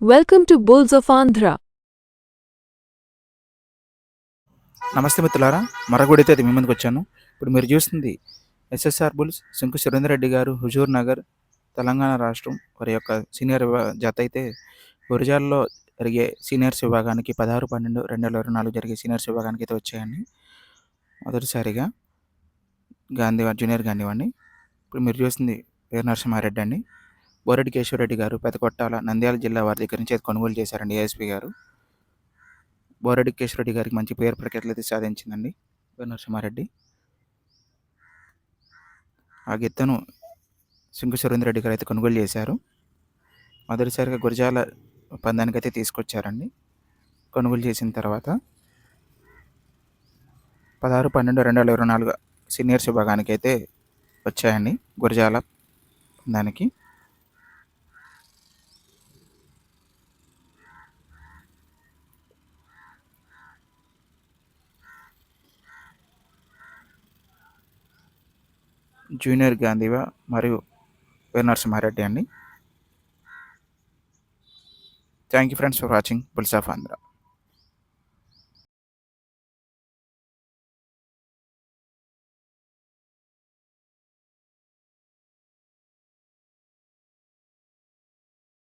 Welcome to bulls of Andhra నమస్తే మిత్రులారా మరొకటితో అది మీ ముందుకు వచ్చాను. ఇప్పుడు మీరు చూస్తుంది ఎస్ఎస్ఆర్ బుల్స్ శంకు సురేందర్ రెడ్డి గారు హుజూర్ నగర్ తెలంగాణ రాష్ట్రం వారి యొక్క సీనియర్ జత అయితే గురిజాల్లో జరిగే సీనియర్స్ విభాగానికి పదహారు పన్నెండు రెండు వేల ఇరవై నాలుగు జరిగే సీనియర్స్ విభాగానికి అయితే వచ్చాయండి. మొదటిసారిగా గాంధీ జూనియర్ గాంధీవాడిని. ఇప్పుడు మీరు చూస్తుంది వీర నరసింహారెడ్డి అండి. బోరెడ్డి కేశవరెడ్డి గారు పెదకొట్టాల నంద్యాల జిల్లా వారి దగ్గర నుంచి అయితే కొనుగోలు చేశారండి ఏఎస్పీ గారు. బోరెడ్డి కేశవరెడ్డి గారికి మంచి పేరు ప్రఖ్యాతులు అయితే సాధించిందండి. నరసింహారెడ్డి ఆ గిత్తను సింగు సురేందర్ రెడ్డి గారు అయితే కొనుగోలు చేశారు. మొదటిసారిగా గురజాల పందానికి అయితే తీసుకొచ్చారండి. కొనుగోలు చేసిన తర్వాత పదహారు పన్నెండు రెండు వేల ఇరవై నాలుగు సీనియర్స్ విభాగానికి అయితే వచ్చాయండి గురజాల పందానికి. జూనియర్ గాంధీవా మరియు వీర నరసింహారెడ్డి అండి. Thank you friends for watching bulls of Andhra